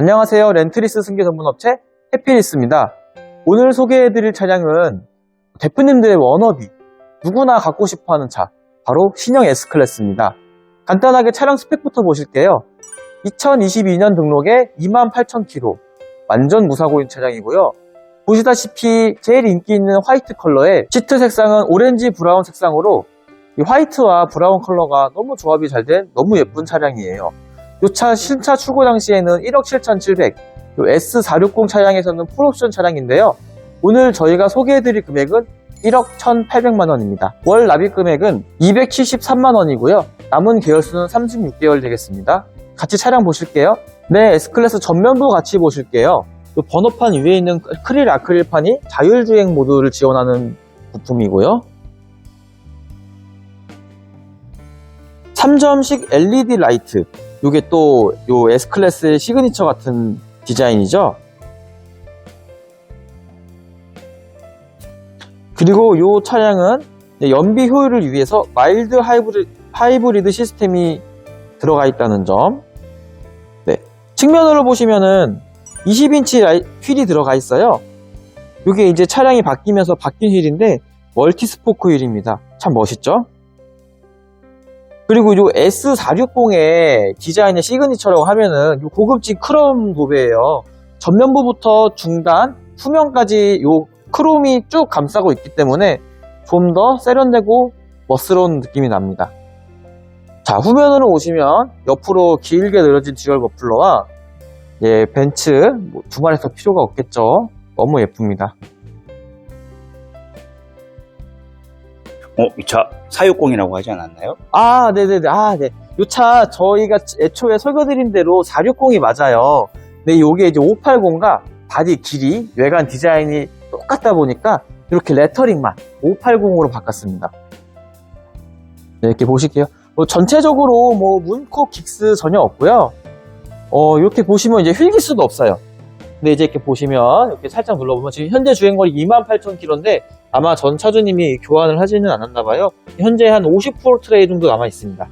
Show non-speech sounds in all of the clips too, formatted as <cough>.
안녕하세요. 렌트리스 승계 전문업체 해피리스입니다. 오늘 소개해드릴 차량은 대표님들의 워너비, 누구나 갖고 싶어하는 차, 바로 신형 S클래스입니다. 간단하게 차량 스펙부터 보실게요. 2022년 등록에 28,000km, 완전 무사고인 차량이고요. 보시다시피 제일 인기 있는 화이트 컬러에 시트 색상은 오렌지 브라운 색상으로 이 화이트와 브라운 컬러가 너무 조합이 잘 된 너무 예쁜 차량이에요. 이 차 신차 출고 당시에는 1억 7,700, S460 차량에서는 풀옵션 차량인데요. 오늘 저희가 소개해드릴 금액은 1억 1,800만 원입니다. 월 납입 금액은 273만 원이고요. 남은 계열수는 36개월 되겠습니다. 같이 차량 보실게요. 네, S클래스 전면부 같이 보실게요. 이 번호판 위에 있는 크릴 아크릴판이 자율주행 모드를 지원하는 부품이고요. 3점식 LED 라이트. 이게 또 요 S클래스의 시그니처 같은 디자인이죠. 그리고 이 차량은 연비 효율을 위해서 마일드 하이브리드, 하이브리드 시스템이 들어가 있다는 점. 네. 측면으로 보시면은 20인치 라이- 휠이 들어가 있어요. 이게 이제 차량이 바뀌면서 바뀐 휠인데 멀티 스포크 휠입니다. 참 멋있죠? 그리고 이 S460의 디자인의 시그니처라고 하면은 요 고급진 크롬 도배예요. 전면부부터 중단, 후면까지 요 크롬이 쭉 감싸고 있기 때문에 좀 더 세련되고 멋스러운 느낌이 납니다. 자, 후면으로 오시면 옆으로 길게 늘어진 듀얼 머플러와 예, 벤츠 뭐 두말해서 필요가 없겠죠. 너무 예쁩니다. 어, 이 차 460이라고 하지 않았나요? 아, 네네네. 아, 네. 요차 저희가 애초에 설계드린 대로 460이 맞아요. 근데 요게 이제 580과 바디 길이, 외관 디자인이 똑같다 보니까 이렇게 레터링만 580으로 바꿨습니다. 네, 이렇게 보실게요. 뭐 전체적으로 뭐 문코 긱스 전혀 없고요. 어, 이렇게 보시면 이제 휠기수도 없어요. 근데 이제 이렇게 보시면 이렇게 살짝 눌러보면 지금 현재 주행거리 28,000km인데 아마 전 차주님이 교환을 하지는 않았나 봐요. 현재 한 50% 트레이 정도 남아 있습니다.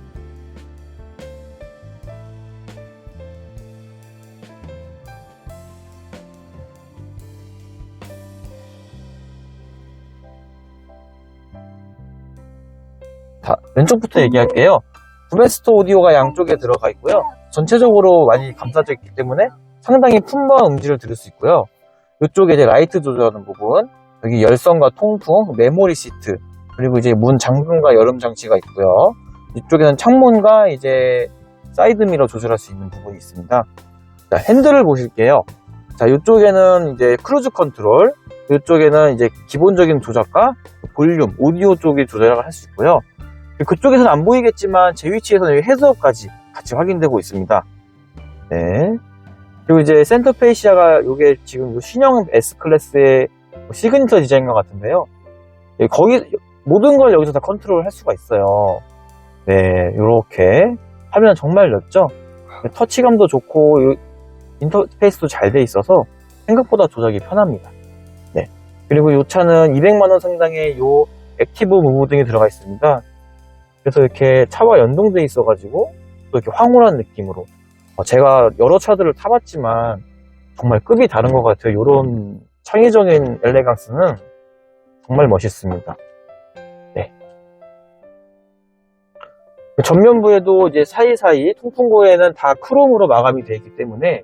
자, 왼쪽부터 얘기할게요. 브레스트 오디오가 양쪽에 들어가 있고요. 전체적으로 많이 감싸져 있기 때문에 상당히 풍부한 음질을 들을 수 있고요. 이쪽에 이제 라이트 조절하는 부분, 여기 열선과 통풍, 메모리 시트, 그리고 이제 문 잠금과 여름 장치가 있고요. 이쪽에는 창문과 이제 사이드 미러 조절할 수 있는 부분이 있습니다. 자, 핸들을 보실게요. 자, 이쪽에는 이제 크루즈 컨트롤, 이쪽에는 이제 기본적인 조작과 볼륨, 오디오 쪽에 조절을 할 수 있고요. 그쪽에서는 안 보이겠지만 제 위치에서는 헤드업까지 같이 확인되고 있습니다. 네. 그리고 이제 센터페이시아가 이게 지금 요 신형 S 클래스의 시그니처 디자인과 같은데요. 예, 거기 모든 걸 여기서 다 컨트롤 할 수가 있어요. 네, 이렇게 화면 정말 넓죠. 터치감도 좋고 요 인터페이스도 잘 돼 있어서 생각보다 조작이 편합니다. 네. 그리고 이 차는 200만 원 상당의 요 액티브 무브 등이 들어가 있습니다. 그래서 이렇게 차와 연동돼 있어가지고 또 이렇게 황홀한 느낌으로 어, 제가 여러 차들을 타봤지만 정말 급이 다른 것 같아요. 이런 창의적인 엘레강스는 정말 멋있습니다. 네. 전면부에도 이제 사이사이 통풍구에는 다 크롬으로 마감이 되어 있기 때문에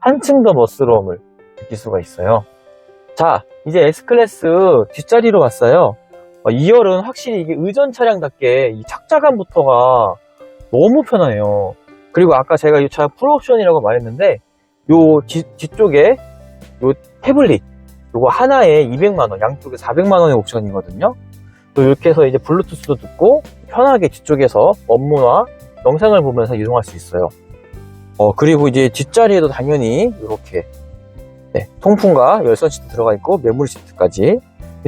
한층 더 멋스러움을 느낄 수가 있어요. 자, 이제 S클래스 뒷자리로 왔어요. 어, 2열은 확실히 이게 의전 차량답게 이 착자감부터가 너무 편해요. 그리고 아까 제가 이 차 풀옵션이라고 말했는데 요 뒤, 뒤쪽에 요 태블릿 요거 하나에 200만원 양쪽에 400만원의 옵션이거든요. 또 이렇게 해서 이제 블루투스도 듣고 편하게 뒤쪽에서 업무나 영상을 보면서 이동할 수 있어요. 어 그리고 이제 뒷자리에도 당연히 이렇게 네, 통풍과 열선 시트 들어가 있고 메모리 시트까지.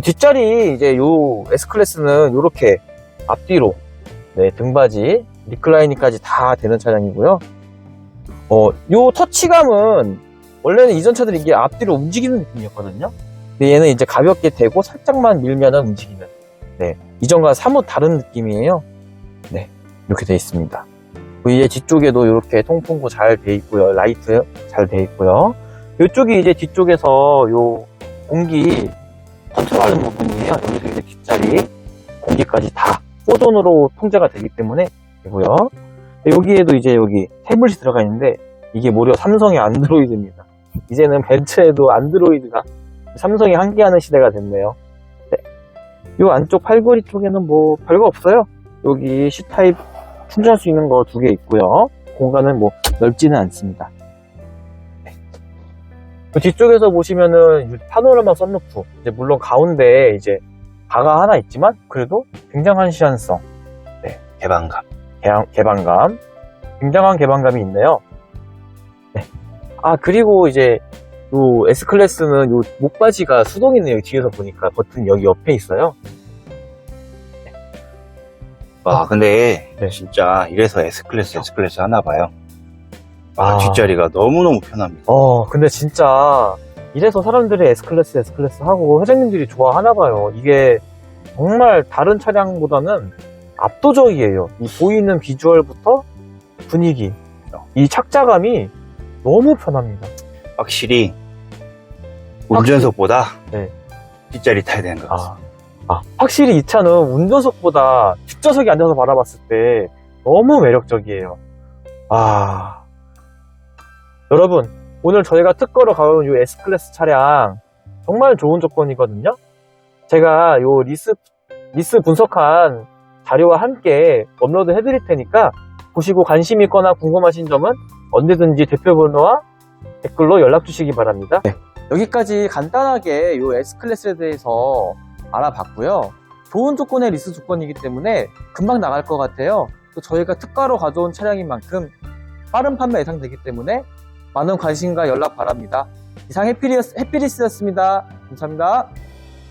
뒷자리 이제 요 S클래스는 이렇게 앞뒤로 네, 등받이 리클라이닝까지 다 되는 차량이고요. 어, 요 터치감은 원래는 이전 차들이 이게 앞뒤로 움직이는 느낌이었거든요. 근데 얘는 이제 가볍게 대고 살짝만 밀면은 움직이는. 네, 이전과 사뭇 다른 느낌이에요. 네, 이렇게 되어 있습니다. 위에 뒤쪽에도 이렇게 통풍구 잘 돼 있고요. 라이트 잘 돼 있고요. 이쪽이 이제 뒤쪽에서 요 공기 컨트롤하는 부분이에요. 여기도 이제 뒷자리 공기까지 다 4존으로 통제가 되기 때문에 되고요. 여기에도 이제 여기 태블릿이 들어가 있는데 이게 무려 삼성의 안드로이드입니다. <laughs> 이제는 벤츠에도 안드로이드가 삼성이 함께하는 시대가 됐네요. 네. 요 안쪽 팔걸이 쪽에는 뭐 별거 없어요. 여기 C타입 충전할 수 있는 거 두 개 있고요. 공간은 뭐 넓지는 않습니다. 네. 그 뒤쪽에서 보시면은 이 파노라마 썬루프 이제 물론 가운데 이제 바가 하나 있지만 그래도 굉장한 시한성 개방감. 개방, 개방감, 굉장한 개방감이 있네요. 네. 아, 그리고 이제, 요 S클래스는 요 목바지가 수동이네요. 뒤에서 보니까 버튼 여기 옆에 있어요. 와, 근데 네. 진짜 이래서 S클래스, S클래스 하나 봐요. 아, 아. 뒷자리가 너무너무 편합니다. 어, 근데 진짜, 이래서 사람들이 S클래스, S클래스 하고 회장님들이 좋아하나 봐요. 이게 정말 다른 차량보다는 압도적이에요. 이 보이는 비주얼부터 분위기, 이 착자감이 너무 편합니다. 확실히 운전석보다 네. 뒷자리 타야 되는 것 같습니다. 아, 아, 확실히 이 차는 운전석보다 뒷좌석에 앉아서 바라봤을 때 너무 매력적이에요. 아. 여러분, 오늘 저희가 특허로 가온 이 S클래스 차량 정말 좋은 조건이거든요. 제가 요 리스, 리스 분석한 자료와 함께 업로드 해드릴 테니까 보시고 관심 있거나 궁금하신 점은 언제든지 대표 번호와 댓글로 연락 주시기 바랍니다. 여기까지 간단하게 이 S클래스에 대해서 알아봤고요. 좋은 조건의 리스 조건이기 때문에 금방 나갈 것 같아요. 또 저희가 특가로 가져온 차량인 만큼 빠른 판매 예상되기 때문에 많은 관심과 연락 바랍니다. 이상 해피리스, 해피리스였습니다. 감사합니다.